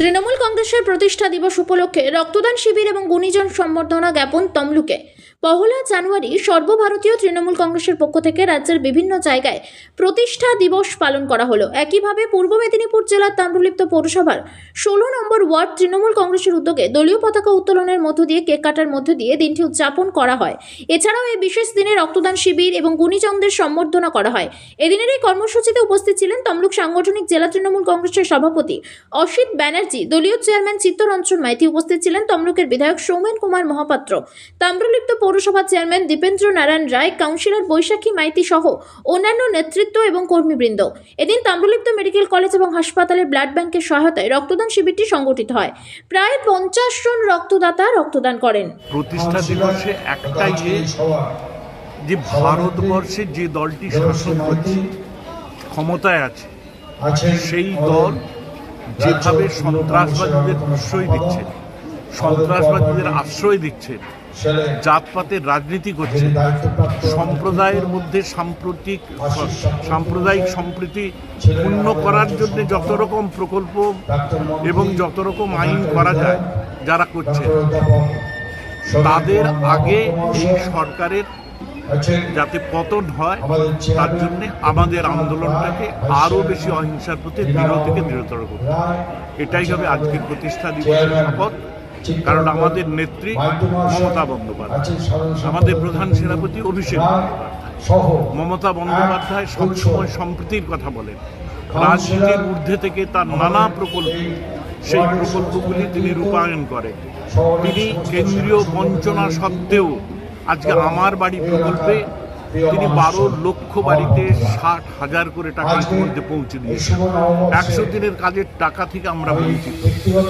তৃণমূল কংগ্রেসের প্রতিষ্ঠা দিবস উপলক্ষে রক্তদান শিবির এবং গুণীজন সম্বর্ধনা জ্ঞাপন তমলুকে। পহলা জানুয়ারি সর্বভারতীয় তৃণমূল কংগ্রেসের পক্ষ থেকে রাজ্যের বিভিন্ন জায়গায় প্রতিষ্ঠা দিবস পালন করা হলো। একইভাবে পূর্ব মেদিনীপুর জেলার তাম্রলিপ্ত পৌরসভার ষোলো নম্বর ওয়ার্ড তৃণমূল কংগ্রেসের উদ্যোগে দলীয় পতাকা উত্তোলনের মধ্য দিয়ে কেক কাটার মধ্য দিয়ে দিনটি উদযাপন করা হয়। এছাড়াও এই বিশেষ দিনে রক্তদান শিবির এবং গুণীজনদের সম্বর্ধনা করা হয়। এদিনের এই কর্মসূচিতে উপস্থিত ছিলেন তমলুক সাংগঠনিক জেলা তৃণমূল কংগ্রেসের সভাপতি অসিত ব্যানার্জি দলীয় চেয়ারম্যান চিত্তরঞ্জন মাইতি উপস্থিত ছিলেন তমলুকের বিধায়ক সৌমেন কুমার মহাপাত্র। তাম্রলিপ্ত পৌরসভা চেয়ারম্যান দীপেন্দ্র নারায়ণ রায় কাউন্সিলর বৈশাখী মাইতি সহ অন্যান্য নেতৃত্ব এবং কর্মীবৃন্দ। এদিন তাম্রলিপ্ত মেডিকেল কলেজ এবং হাসপাতালের ব্লাড ব্যাংকের সহায়তায় রক্তদান শিবিরটি সংগঠিত হয়। প্রায় পঞ্চাশ জন রক্তদাতা রক্তদান করেন। প্রতিষ্ঠা দিবসে একটাই যে যে ভারতবর্ষে যে দলটি শাসন করছে ক্ষমতায় আছে সেই দল যেভাবে সন্ত্রাসবাদীদের আশ্রয় দিচ্ছে, সন্ত্রাসবাদীদের আশ্রয় দিচ্ছে, জাতপাতের রাজনীতি করছে, সম্প্রদায়ের মধ্যে সাম্প্রতিক সাম্প্রদায়িক সম্প্রীতি পূর্ণ করার জন্য যত রকম প্রকল্প এবং যত রকম আইন করা যায়, যারা করছে, তাদের আগে এই সরকারের যাতে পতন হয় তার জন্য আমাদের আন্দোলনটাকে আরও বেশি অহিংসার প্রতি দৃঢ় থেকে দৃঢ়তর করতে। এটাই হবে আজকের প্রতিষ্ঠা দিবসের শপথ। কারণ আমাদের নেত্রী মমতা বন্দ্যোপাধ্যায়। আমাদের প্রধান সেনাপতি অভিষেক বন্দ্যোপাধ্যায়। মমতা বন্দ্যোপাধ্যায় সবসময় সম্প্রীতির কথা বলেন। রাজনীতির ঊর্ধ্বে থেকে তার নানা প্রকল্প সেই প্রকল্পগুলি তিনি রূপায়ণ করেন। তিনি কেন্দ্রীয় বঞ্চনা সত্ত্বেও আজকে আমার বাড়ি প্রকল্পে তিনি বারো লক্ষ বাড়িতে ষাট হাজার করে টাকা ইতিমধ্যে পৌঁছে দিয়েছেন। একশো দিনের কাজের টাকা থেকে আমরা বঞ্চিত।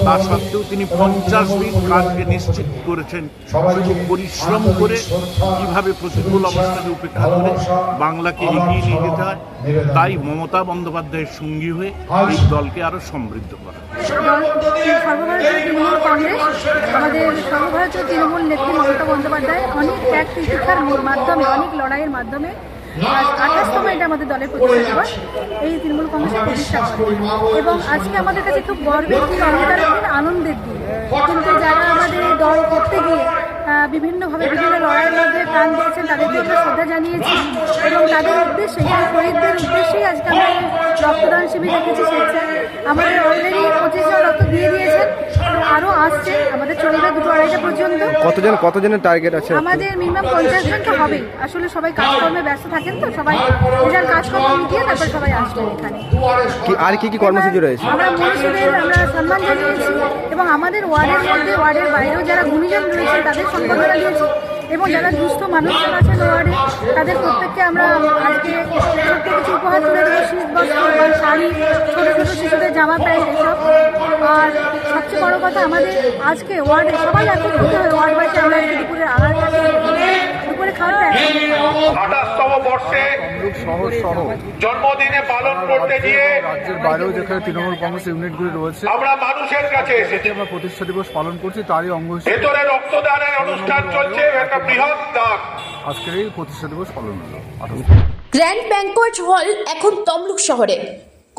তা সত্ত্বেও তিনি পঞ্চাশ দিন কাজকে নিশ্চিত করেছেন। শুধু পরিশ্রম করে কীভাবে প্রতিকূল অবস্থাকে উপেক্ষা করে বাংলাকে এগিয়ে নিয়ে যেতে হয় তাই মমতা বন্দ্যোপাধ্যায়ের সঙ্গী হয়ে এই দলকে আরও সমৃদ্ধ করা। সর্বভারতীয় তৃণমূল কংগ্রেস আমাদের সর্বভারতীয় তৃণমূল নেত্রী মমতা বন্দ্যোপাধ্যায় অনেক ত্যাগ মাধ্যমে অনেক লড়াইয়ের মাধ্যমে আঠাশতম এটা আমাদের দলের প্রতিষ্ঠা দিবস। এই তৃণমূল কংগ্রেসের প্রতিষ্ঠা করে এবং আজকে আমাদের কাছে খুব গর্বের দিন অঙ্গীকারের দিন আনন্দের দিন। কিন্তু যারা আমাদের বিভিন্নভাবে বিভিন্ন লড়াইয়ের মধ্যে প্রাণ দিয়েছেন তাদেরকে আমরা শ্রদ্ধা জানিয়েছি। এবং তাদের উদ্দেশ্যে শহীদদের উদ্দেশ্যেই আজকে আমরা রক্তদান শিবির রেখেছি। স্বেচ্ছায় আমাদের অলরেডি পঁচিশ জন রক্ত দিয়ে আসছে আমাদের দুটো আড়াইটা পর্যন্ত? কতজন কতজনের টার্গেট আছে? আমাদের মিনিমাম পঞ্চাশ জন তো হবেই। আসলে সবাই কাজকর্মে ব্যস্ত থাকেন তো সবাই নিজের কাজকর্ম মিটিয়ে তারপর সবাই আসবেন এখানে। কি আর কি কি কর্মসূচি রয়েছে? আমরা মনীষীদের আমরা সম্মান জানিয়েছি এবং আমাদের ওয়ার্ডের মধ্যে ওয়ার্ডের বাইরেও যারা গুণীজন রয়েছে তাদের সম্বর্ধনা দিয়েছি। এবং যারা দুস্থ মানুষজন আছেন ওয়ার্ডে তাদের প্রত্যেককে আমরা আজকে কিছু উপহার তুলে দেবো। শীত, বস্ত্র বা শাড়ি, ছোটো ছোটো শিশুদের জামা, প্যান্ট, এসব। আর সবচেয়ে বড় কথা, আমাদের আজকে ওয়ার্ডে সবাই একত্রিত হয়ে ওয়ার্ডবাসী আমরা মেদিনীপুরের দুপুরের আহার খাওয়া। আঠাশতম বর্ষে জন্মদিনে পালন করতে গিয়ে রাজ্যের বাইরেও যেখানে তৃণমূল কংগ্রেস ইউনিটগুলি রয়েছে আমরা মানুষের কাছে এসেছি। আমরা প্রতিষ্ঠা দিবস পালন করছি তারই অঙ্গ হিসেবে। ভেতরে রক্তদানের অনুষ্ঠান চলছে একটা বৃহৎ দান আজকের এই প্রতিষ্ঠা দিবস পালন হলো। গ্র্যান্ড ব্যাংকোয়েট হল এখন তমলুক শহরে।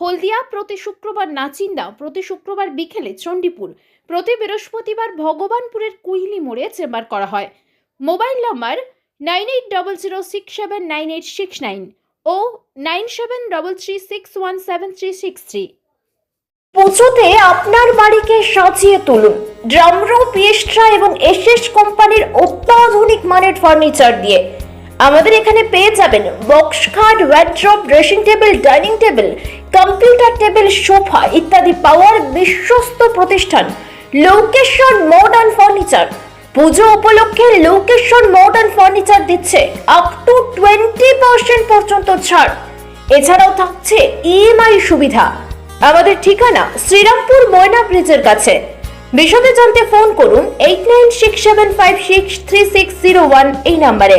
হলদিয়া প্রতি শুক্রবার নাচিন্দা, প্রতি শুক্রবার বিকেলে চণ্ডীপুর, প্রতি বৃহস্পতিবার ভগবানপুরের কুইলি মোড়ে চেম্বার করা হয়। Mobile number nine eight double zero six seven nine eight six nine ও nine seven double three six one seven three six three. পুজোতে আপনার বাড়িকে সাজিয়ে তুলুন। ড্রামরো পিয়েস্ট্রা এবং এসএস কোম্পানির অত্যাধুনিক মানের ফার্নিচার দিয়ে আমাদের এখানে পেয়ে যাবেন বক্স খাট wardrobe dressing table dining table computer table sofa ইত্যাদি পাওয়ার বিশ্বস্ত প্রতিষ্ঠান। লোকেশন মডার্ন ফার্নিচার পুজো উপলক্ষে লোকেশন মডার্ন ফার্নিচার দিচ্ছে আপ টু টোয়েন্টি পার্সেন্ট পর্যন্ত ছাড়। এছাড়াও থাকছে ইএমআই সুবিধা। আমাদের ঠিকানা শ্রীরামপুর ময়না ব্রিজের কাছে। বিশদে জানতে ফোন করুন eight nine six seven five six three six zero one এই নাম্বারে